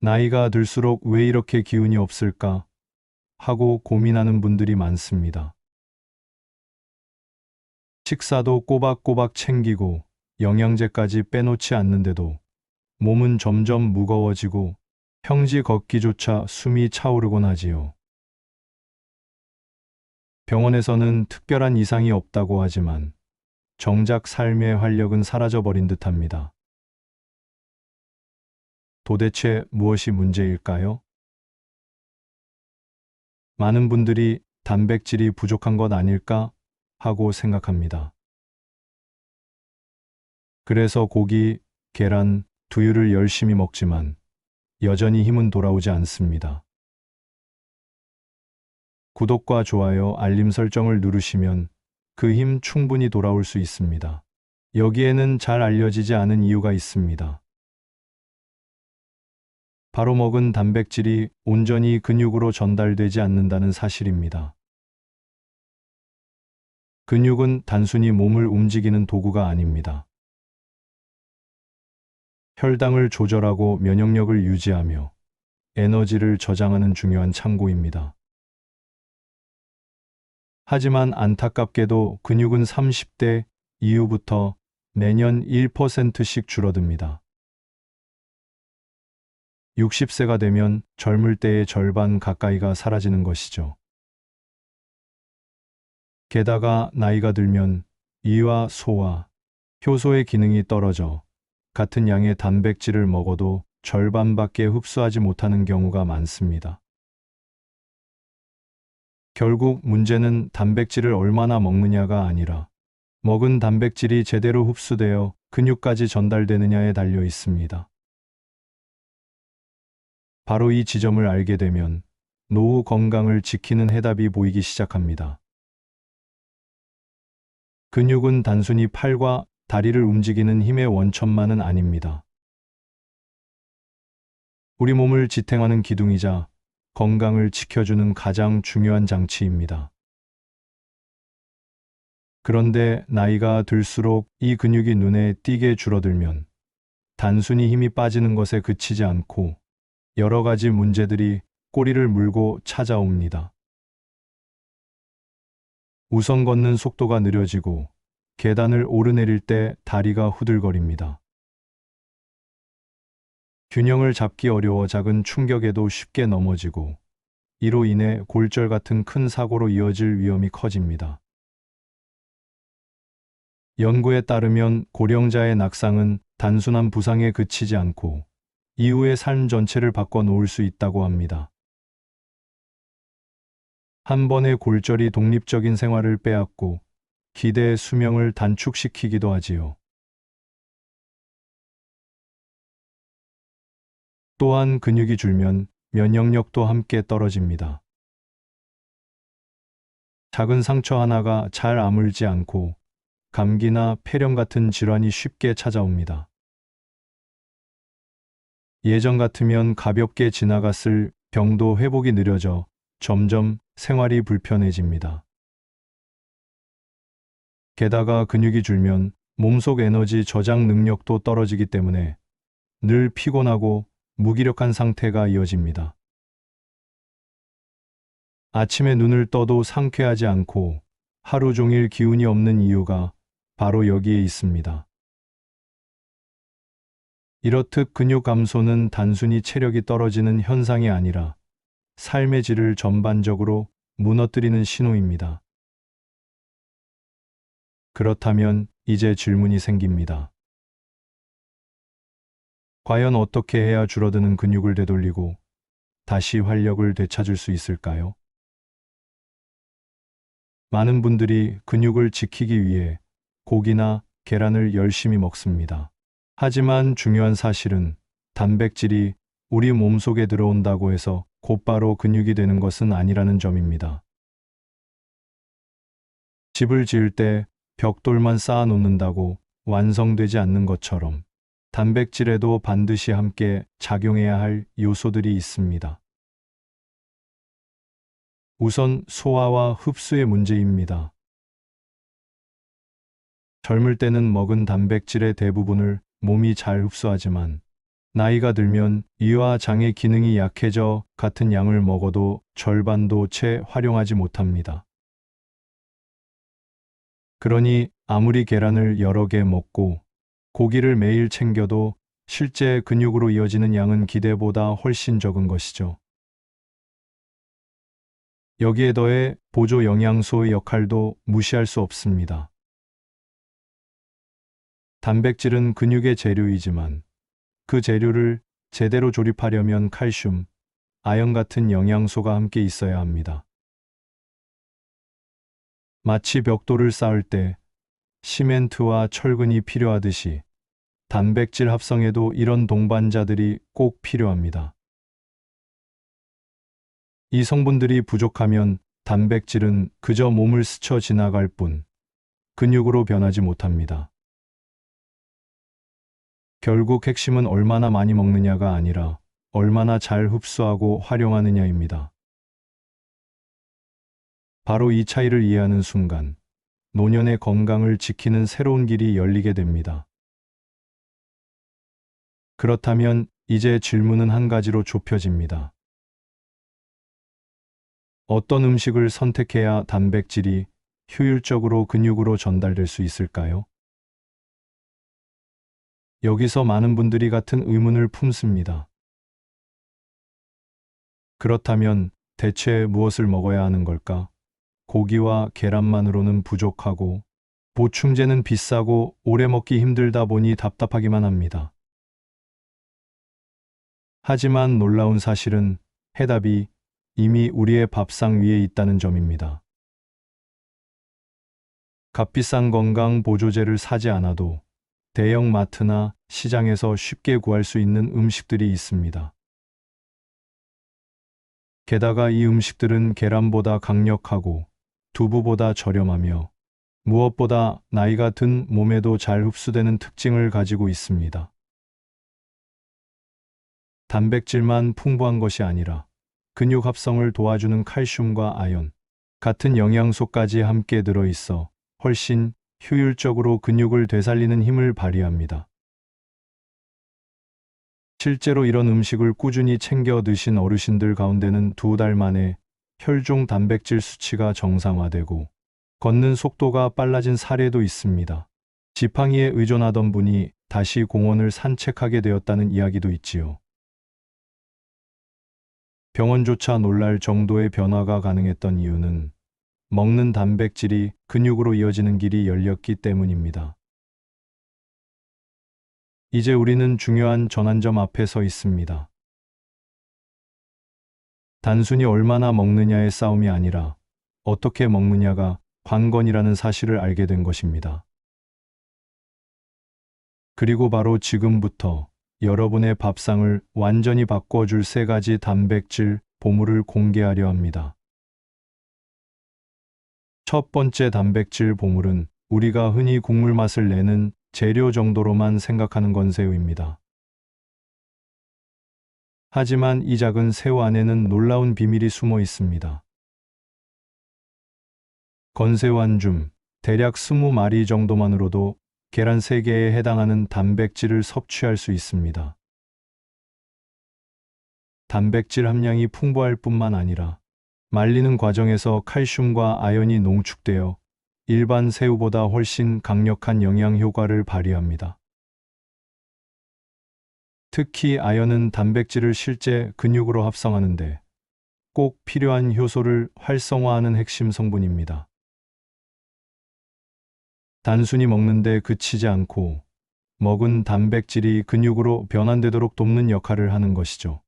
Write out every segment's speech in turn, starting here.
나이가 들수록 왜 이렇게 기운이 없을까 하고 고민하는 분들이 많습니다. 식사도 꼬박꼬박 챙기고 영양제까지 빼놓지 않는데도 몸은 점점 무거워지고 평지 걷기조차 숨이 차오르곤 하지요. 병원에서는 특별한 이상이 없다고 하지만 정작 삶의 활력은 사라져버린 듯합니다. 도대체 무엇이 문제일까요? 많은 분들이 단백질이 부족한 것 아닐까 하고 생각합니다. 그래서 고기, 계란, 두유를 열심히 먹지만 여전히 힘은 돌아오지 않습니다. 구독과 좋아요, 알림 설정을 누르시면 그 힘 충분히 돌아올 수 있습니다. 여기에는 잘 알려지지 않은 이유가 있습니다. 바로 먹은 단백질이 온전히 근육으로 전달되지 않는다는 사실입니다. 근육은 단순히 몸을 움직이는 도구가 아닙니다. 혈당을 조절하고 면역력을 유지하며 에너지를 저장하는 중요한 창고입니다. 하지만 안타깝게도 근육은 30대 이후부터 매년 1%씩 줄어듭니다. 60세가 되면 젊을 때의 절반 가까이가 사라지는 것이죠. 게다가 나이가 들면 이와 소와 효소의 기능이 떨어져 같은 양의 단백질을 먹어도 절반밖에 흡수하지 못하는 경우가 많습니다. 결국 문제는 단백질을 얼마나 먹느냐가 아니라 먹은 단백질이 제대로 흡수되어 근육까지 전달되느냐에 달려 있습니다. 바로 이 지점을 알게 되면 노후 건강을 지키는 해답이 보이기 시작합니다. 근육은 단순히 팔과 다리를 움직이는 힘의 원천만은 아닙니다. 우리 몸을 지탱하는 기둥이자 건강을 지켜주는 가장 중요한 장치입니다. 그런데 나이가 들수록 이 근육이 눈에 띄게 줄어들면 단순히 힘이 빠지는 것에 그치지 않고 여러 가지 문제들이 꼬리를 물고 찾아옵니다. 우선 걷는 속도가 느려지고 계단을 오르내릴 때 다리가 후들거립니다. 균형을 잡기 어려워 작은 충격에도 쉽게 넘어지고 이로 인해 골절 같은 큰 사고로 이어질 위험이 커집니다. 연구에 따르면 고령자의 낙상은 단순한 부상에 그치지 않고 이후의 삶 전체를 바꿔 놓을 수 있다고 합니다. 한 번의 골절이 독립적인 생활을 빼앗고 기대의 수명을 단축시키기도 하지요. 또한 근육이 줄면 면역력도 함께 떨어집니다. 작은 상처 하나가 잘 아물지 않고 감기나 폐렴 같은 질환이 쉽게 찾아옵니다. 예전 같으면 가볍게 지나갔을 병도 회복이 느려져 점점 생활이 불편해집니다. 게다가 근육이 줄면 몸속 에너지 저장 능력도 떨어지기 때문에 늘 피곤하고 무기력한 상태가 이어집니다. 아침에 눈을 떠도 상쾌하지 않고 하루 종일 기운이 없는 이유가 바로 여기에 있습니다. 이렇듯 근육 감소는 단순히 체력이 떨어지는 현상이 아니라 삶의 질을 전반적으로 무너뜨리는 신호입니다. 그렇다면 이제 질문이 생깁니다. 과연 어떻게 해야 줄어드는 근육을 되돌리고 다시 활력을 되찾을 수 있을까요? 많은 분들이 근육을 지키기 위해 고기나 계란을 열심히 먹습니다. 하지만 중요한 사실은 단백질이 우리 몸속에 들어온다고 해서 곧바로 근육이 되는 것은 아니라는 점입니다. 집을 지을 때 벽돌만 쌓아 놓는다고 완성되지 않는 것처럼 단백질에도 반드시 함께 작용해야 할 요소들이 있습니다. 우선 소화와 흡수의 문제입니다. 젊을 때는 먹은 단백질의 대부분을 몸이 잘 흡수하지만 나이가 들면 이와 장의 기능이 약해져 같은 양을 먹어도 절반도 채 활용하지 못합니다. 그러니 아무리 계란을 여러 개 먹고 고기를 매일 챙겨도 실제 근육으로 이어지는 양은 기대보다 훨씬 적은 것이죠. 여기에 더해 보조 영양소의 역할도 무시할 수 없습니다. 단백질은 근육의 재료이지만 그 재료를 제대로 조립하려면 칼슘, 아연 같은 영양소가 함께 있어야 합니다. 마치 벽돌을 쌓을 때 시멘트와 철근이 필요하듯이 단백질 합성에도 이런 동반자들이 꼭 필요합니다. 이 성분들이 부족하면 단백질은 그저 몸을 스쳐 지나갈 뿐 근육으로 변하지 못합니다. 결국 핵심은 얼마나 많이 먹느냐가 아니라 얼마나 잘 흡수하고 활용하느냐입니다. 바로 이 차이를 이해하는 순간 노년의 건강을 지키는 새로운 길이 열리게 됩니다. 그렇다면 이제 질문은 한 가지로 좁혀집니다. 어떤 음식을 선택해야 단백질이 효율적으로 근육으로 전달될 수 있을까요? 여기서 많은 분들이 같은 의문을 품습니다. 그렇다면 대체 무엇을 먹어야 하는 걸까? 고기와 계란만으로는 부족하고 보충제는 비싸고 오래 먹기 힘들다 보니 답답하기만 합니다. 하지만 놀라운 사실은 해답이 이미 우리의 밥상 위에 있다는 점입니다. 값비싼 건강 보조제를 사지 않아도 대형 마트나 시장에서 쉽게 구할 수 있는 음식들이 있습니다. 게다가 이 음식들은 계란보다 강력하고 두부보다 저렴하며 무엇보다 나이가 든 몸에도 잘 흡수되는 특징을 가지고 있습니다. 단백질만 풍부한 것이 아니라 근육 합성을 도와주는 칼슘과 아연 같은 영양소까지 함께 들어 있어 훨씬 효율적으로 근육을 되살리는 힘을 발휘합니다. 실제로 이런 음식을 꾸준히 챙겨 드신 어르신들 가운데는 두 달 만에 혈중 단백질 수치가 정상화되고 걷는 속도가 빨라진 사례도 있습니다. 지팡이에 의존하던 분이 다시 공원을 산책하게 되었다는 이야기도 있지요. 병원조차 놀랄 정도의 변화가 가능했던 이유는 먹는 단백질이 근육으로 이어지는 길이 열렸기 때문입니다. 이제 우리는 중요한 전환점 앞에 서 있습니다. 단순히 얼마나 먹느냐의 싸움이 아니라 어떻게 먹느냐가 관건이라는 사실을 알게 된 것입니다. 그리고 바로 지금부터 여러분의 밥상을 완전히 바꿔줄 세 가지 단백질 보물을 공개하려 합니다. 첫 번째 단백질 보물은 우리가 흔히 국물 맛을 내는 재료 정도로만 생각하는 건 새우입니다. 하지만 이 작은 새우 안에는 놀라운 비밀이 숨어 있습니다. 건새우 한 줌, 대략 20마리 정도만으로도 계란 3개에 해당하는 단백질을 섭취할 수 있습니다. 단백질 함량이 풍부할 뿐만 아니라 말리는 과정에서 칼슘과 아연이 농축되어 일반 새우보다 훨씬 강력한 영양 효과를 발휘합니다. 특히 아연은 단백질을 실제 근육으로 합성하는데 꼭 필요한 효소를 활성화하는 핵심 성분입니다. 단순히 먹는데 그치지 않고 먹은 단백질이 근육으로 변환되도록 돕는 역할을 하는 것이죠.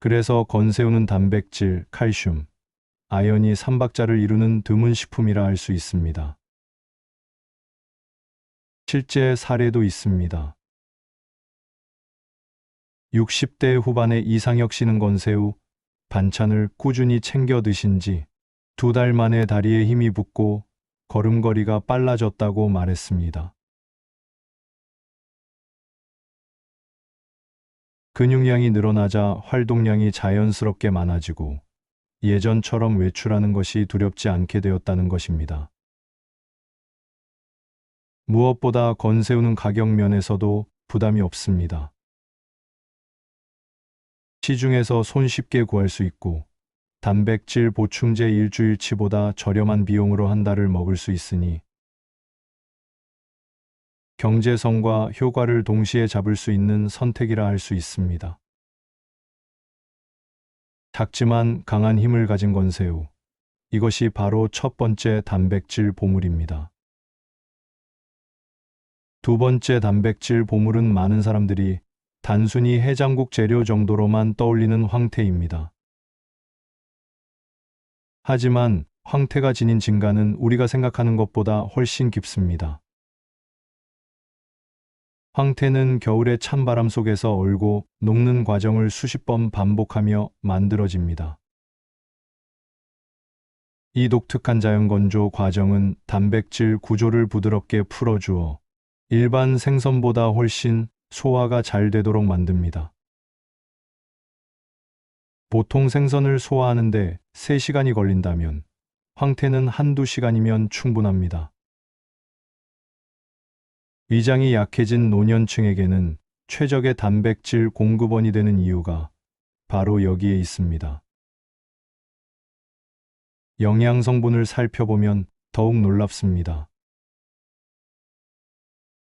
그래서 건새우는 단백질, 칼슘, 아연이 삼박자를 이루는 드문 식품이라 할 수 있습니다. 실제 사례도 있습니다. 60대 후반의 이상혁 씨는 건새우 반찬을 꾸준히 챙겨 드신 지 두 달 만에 다리에 힘이 붙고 걸음걸이가 빨라졌다고 말했습니다. 근육량이 늘어나자 활동량이 자연스럽게 많아지고 예전처럼 외출하는 것이 두렵지 않게 되었다는 것입니다. 무엇보다 건새우는 가격 면에서도 부담이 없습니다. 시중에서 손쉽게 구할 수 있고 단백질 보충제 일주일치보다 저렴한 비용으로 한 달을 먹을 수 있으니 경제성과 효과를 동시에 잡을 수 있는 선택이라 할 수 있습니다. 작지만 강한 힘을 가진 건새우. 이것이 바로 첫 번째 단백질 보물입니다. 두 번째 단백질 보물은 많은 사람들이 단순히 해장국 재료 정도로만 떠올리는 황태입니다. 하지만 황태가 지닌 진가는 우리가 생각하는 것보다 훨씬 깊습니다. 황태는 겨울의 찬바람 속에서 얼고 녹는 과정을 수십 번 반복하며 만들어집니다. 이 독특한 자연건조 과정은 단백질 구조를 부드럽게 풀어주어 일반 생선보다 훨씬 소화가 잘 되도록 만듭니다. 보통 생선을 소화하는데 3시간이 걸린다면 황태는 한두 시간이면 충분합니다. 위장이 약해진 노년층에게는 최적의 단백질 공급원이 되는 이유가 바로 여기에 있습니다. 영양 성분을 살펴보면 더욱 놀랍습니다.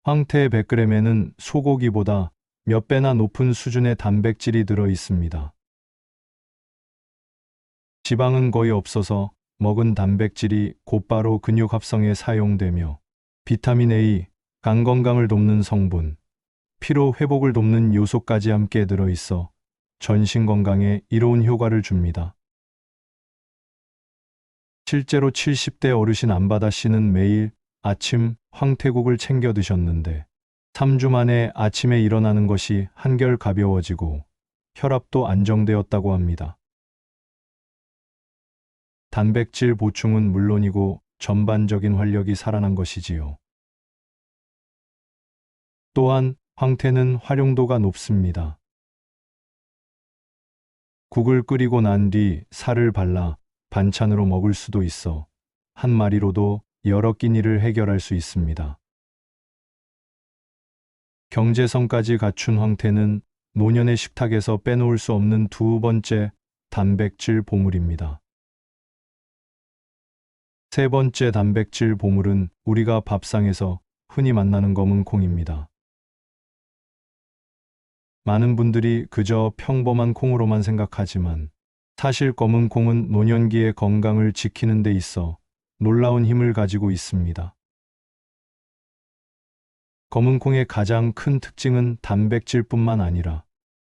황태 100g에는 소고기보다 몇 배나 높은 수준의 단백질이 들어 있습니다. 지방은 거의 없어서 먹은 단백질이 곧바로 근육 합성에 사용되며 비타민 A, 간 건강을 돕는 성분, 피로 회복을 돕는 요소까지 함께 들어 있어 전신 건강에 이로운 효과를 줍니다. 실제로 70대 어르신 안바다 씨는 매일 아침 황태국을 챙겨 드셨는데 3주 만에 아침에 일어나는 것이 한결 가벼워지고 혈압도 안정되었다고 합니다. 단백질 보충은 물론이고 전반적인 활력이 살아난 것이지요. 또한 황태는 활용도가 높습니다. 국을 끓이고 난 뒤 살을 발라 반찬으로 먹을 수도 있어 한 마리로도 여러 끼니를 해결할 수 있습니다. 경제성까지 갖춘 황태는 노년의 식탁에서 빼놓을 수 없는 두 번째 단백질 보물입니다. 세 번째 단백질 보물은 우리가 밥상에서 흔히 만나는 검은 콩입니다. 많은 분들이 그저 평범한 콩으로만 생각하지만 사실 검은 콩은 노년기의 건강을 지키는 데 있어 놀라운 힘을 가지고 있습니다. 검은 콩의 가장 큰 특징은 단백질뿐만 아니라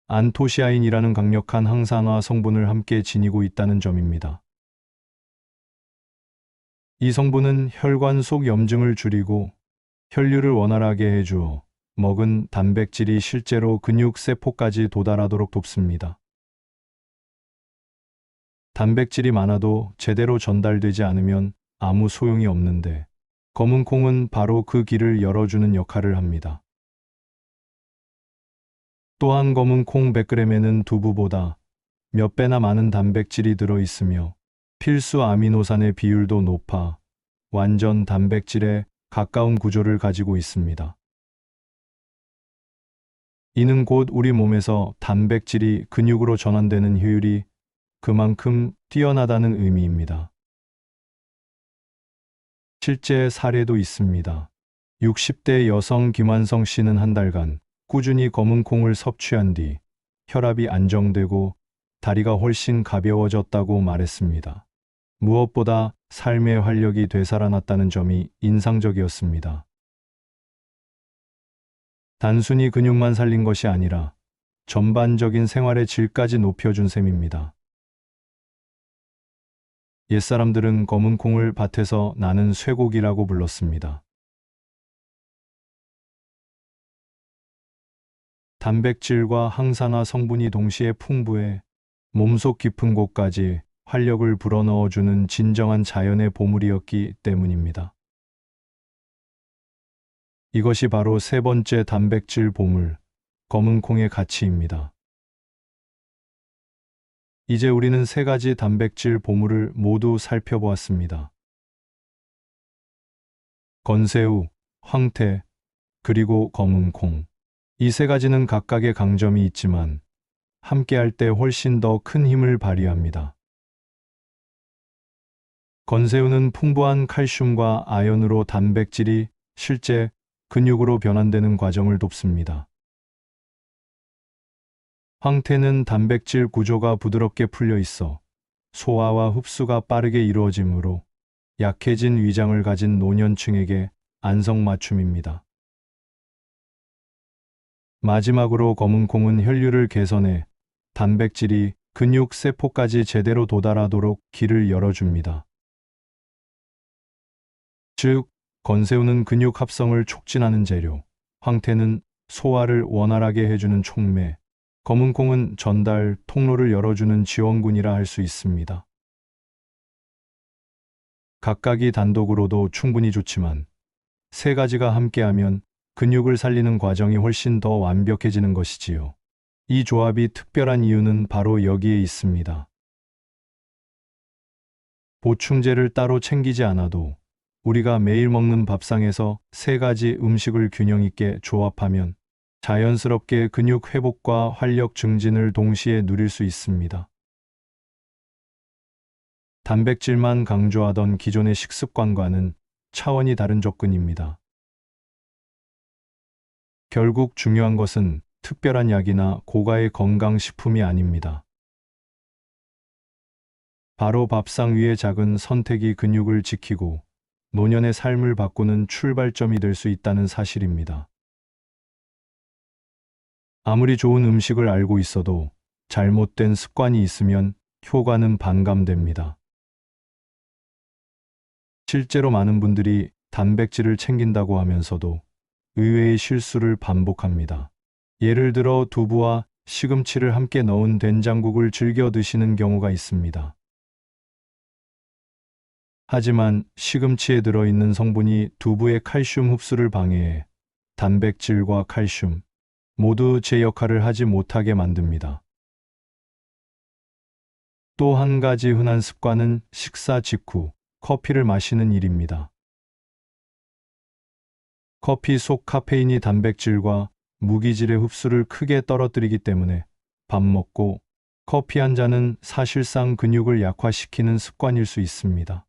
안토시아인이라는 강력한 항산화 성분을 함께 지니고 있다는 점입니다. 이 성분은 혈관 속 염증을 줄이고 혈류를 원활하게 해주어 먹은 단백질이 실제로 근육 세포까지 도달하도록 돕습니다. 단백질이 많아도 제대로 전달되지 않으면 아무 소용이 없는데 검은 콩은 바로 그 길을 열어주는 역할을 합니다. 또한 검은 콩 100g에는 두부보다 몇 배나 많은 단백질이 들어 있으며 필수 아미노산의 비율도 높아 완전 단백질에 가까운 구조를 가지고 있습니다. 이는 곧 우리 몸에서 단백질이 근육으로 전환되는 효율이 그만큼 뛰어나다는 의미입니다. 실제 사례도 있습니다. 60대 여성 김환성 씨는 한 달간 꾸준히 검은 콩을 섭취한 뒤 혈압이 안정되고 다리가 훨씬 가벼워졌다고 말했습니다. 무엇보다 삶의 활력이 되살아났다는 점이 인상적이었습니다. 단순히 근육만 살린 것이 아니라 전반적인 생활의 질까지 높여준 셈입니다. 옛사람들은 검은 콩을 밭에서 나는 쇠고기라고 불렀습니다. 단백질과 항산화 성분이 동시에 풍부해 몸속 깊은 곳까지 활력을 불어넣어주는 진정한 자연의 보물이었기 때문입니다. 이것이 바로 세 번째 단백질 보물, 검은 콩의 가치입니다. 이제 우리는 세 가지 단백질 보물을 모두 살펴보았습니다. 건새우, 황태, 그리고 검은 콩. 이 세 가지는 각각의 강점이 있지만 함께할 때 훨씬 더 큰 힘을 발휘합니다. 건새우는 풍부한 칼슘과 아연으로 단백질이 실제 근육으로 변환되는 과정을 돕습니다. 황태는 단백질 구조가 부드럽게 풀려 있어 소화와 흡수가 빠르게 이루어지므로 약해진 위장을 가진 노년층에게 안성맞춤입니다. 마지막으로 검은콩은 혈류를 개선해 단백질이 근육 세포까지 제대로 도달하도록 길을 열어줍니다. 즉, 건새우는 근육 합성을 촉진하는 재료, 황태는 소화를 원활하게 해주는 촉매, 검은콩은 전달 통로를 열어주는 지원군이라 할 수 있습니다. 각각이 단독으로도 충분히 좋지만 세 가지가 함께하면 근육을 살리는 과정이 훨씬 더 완벽해지는 것이지요. 이 조합이 특별한 이유는 바로 여기에 있습니다. 보충제를 따로 챙기지 않아도 우리가 매일 먹는 밥상에서 세 가지 음식을 균형 있게 조합하면 자연스럽게 근육 회복과 활력 증진을 동시에 누릴 수 있습니다. 단백질만 강조하던 기존의 식습관과는 차원이 다른 접근입니다. 결국 중요한 것은 특별한 약이나 고가의 건강식품이 아닙니다. 바로 밥상 위의 작은 선택이 근육을 지키고 노년의 삶을 바꾸는 출발점이 될 수 있다는 사실입니다. 아무리 좋은 음식을 알고 있어도 잘못된 습관이 있으면 효과는 반감됩니다. 실제로 많은 분들이 단백질을 챙긴다고 하면서도 의외의 실수를 반복합니다. 예를 들어 두부와 시금치를 함께 넣은 된장국을 즐겨 드시는 경우가 있습니다. 하지만 시금치에 들어있는 성분이 두부의 칼슘 흡수를 방해해 단백질과 칼슘 모두 제 역할을 하지 못하게 만듭니다. 또 한 가지 흔한 습관은 식사 직후 커피를 마시는 일입니다. 커피 속 카페인이 단백질과 무기질의 흡수를 크게 떨어뜨리기 때문에 밥 먹고 커피 한 잔은 사실상 근육을 약화시키는 습관일 수 있습니다.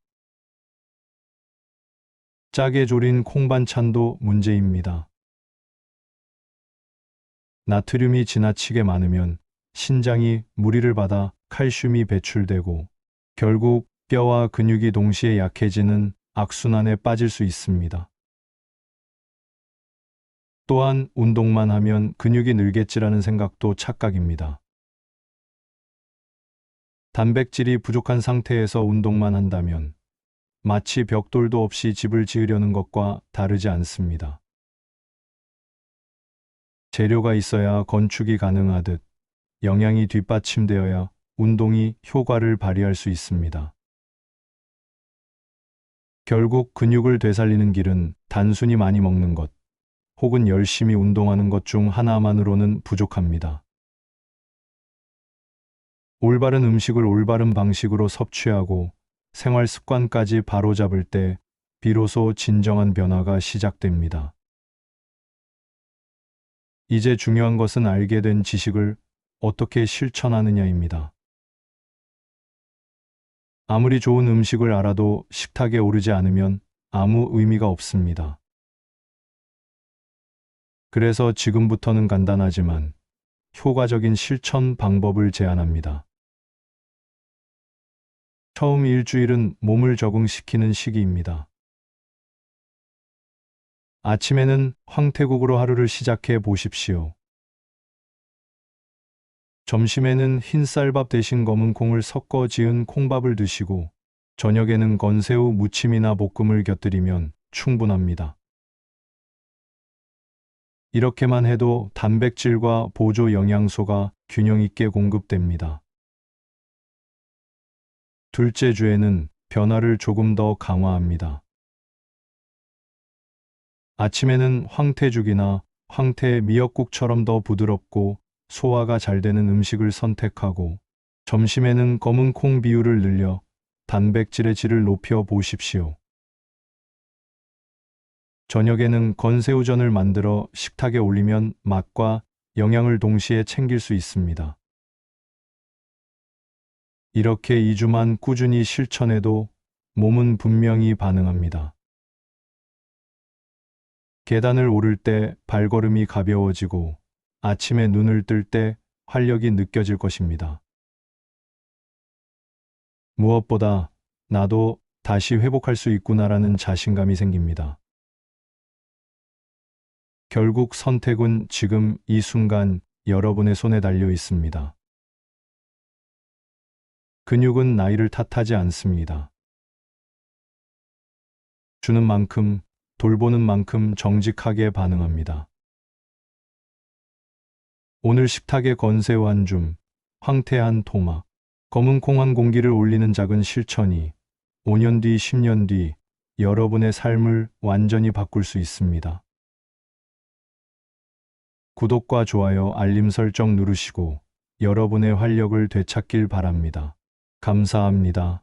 짜게 졸인 콩반찬도 문제입니다. 나트륨이 지나치게 많으면 신장이 무리를 받아 칼슘이 배출되고 결국 뼈와 근육이 동시에 약해지는 악순환에 빠질 수 있습니다. 또한 운동만 하면 근육이 늘겠지라는 생각도 착각입니다. 단백질이 부족한 상태에서 운동만 한다면 마치 벽돌도 없이 집을 지으려는 것과 다르지 않습니다. 재료가 있어야 건축이 가능하듯 영양이 뒷받침되어야 운동이 효과를 발휘할 수 있습니다. 결국 근육을 되살리는 길은 단순히 많이 먹는 것 혹은 열심히 운동하는 것 중 하나만으로는 부족합니다. 올바른 음식을 올바른 방식으로 섭취하고 생활 습관까지 바로잡을 때 비로소 진정한 변화가 시작됩니다. 이제 중요한 것은 알게 된 지식을 어떻게 실천하느냐입니다. 아무리 좋은 음식을 알아도 식탁에 오르지 않으면 아무 의미가 없습니다. 그래서 지금부터는 간단하지만 효과적인 실천 방법을 제안합니다. 처음 일주일은 몸을 적응시키는 시기입니다. 아침에는 황태국으로 하루를 시작해 보십시오. 점심에는 흰쌀밥 대신 검은 콩을 섞어 지은 콩밥을 드시고 저녁에는 건새우 무침이나 볶음을 곁들이면 충분합니다. 이렇게만 해도 단백질과 보조 영양소가 균형 있게 공급됩니다. 둘째 주에는 변화를 조금 더 강화합니다. 아침에는 황태죽이나 황태 미역국처럼 더 부드럽고 소화가 잘 되는 음식을 선택하고 점심에는 검은 콩 비율을 늘려 단백질의 질을 높여 보십시오. 저녁에는 건새우전을 만들어 식탁에 올리면 맛과 영양을 동시에 챙길 수 있습니다. 이렇게 2주만 꾸준히 실천해도 몸은 분명히 반응합니다. 계단을 오를 때 발걸음이 가벼워지고 아침에 눈을 뜰 때 활력이 느껴질 것입니다. 무엇보다 나도 다시 회복할 수 있구나라는 자신감이 생깁니다. 결국 선택은 지금 이 순간 여러분의 손에 달려 있습니다. 근육은 나이를 탓하지 않습니다. 주는 만큼, 돌보는 만큼 정직하게 반응합니다. 오늘 식탁에 건새우 한 줌, 황태 한 토막, 검은 콩 한 공기를 올리는 작은 실천이 5년 뒤, 10년 뒤 여러분의 삶을 완전히 바꿀 수 있습니다. 구독과 좋아요, 알림 설정 누르시고 여러분의 활력을 되찾길 바랍니다. 감사합니다.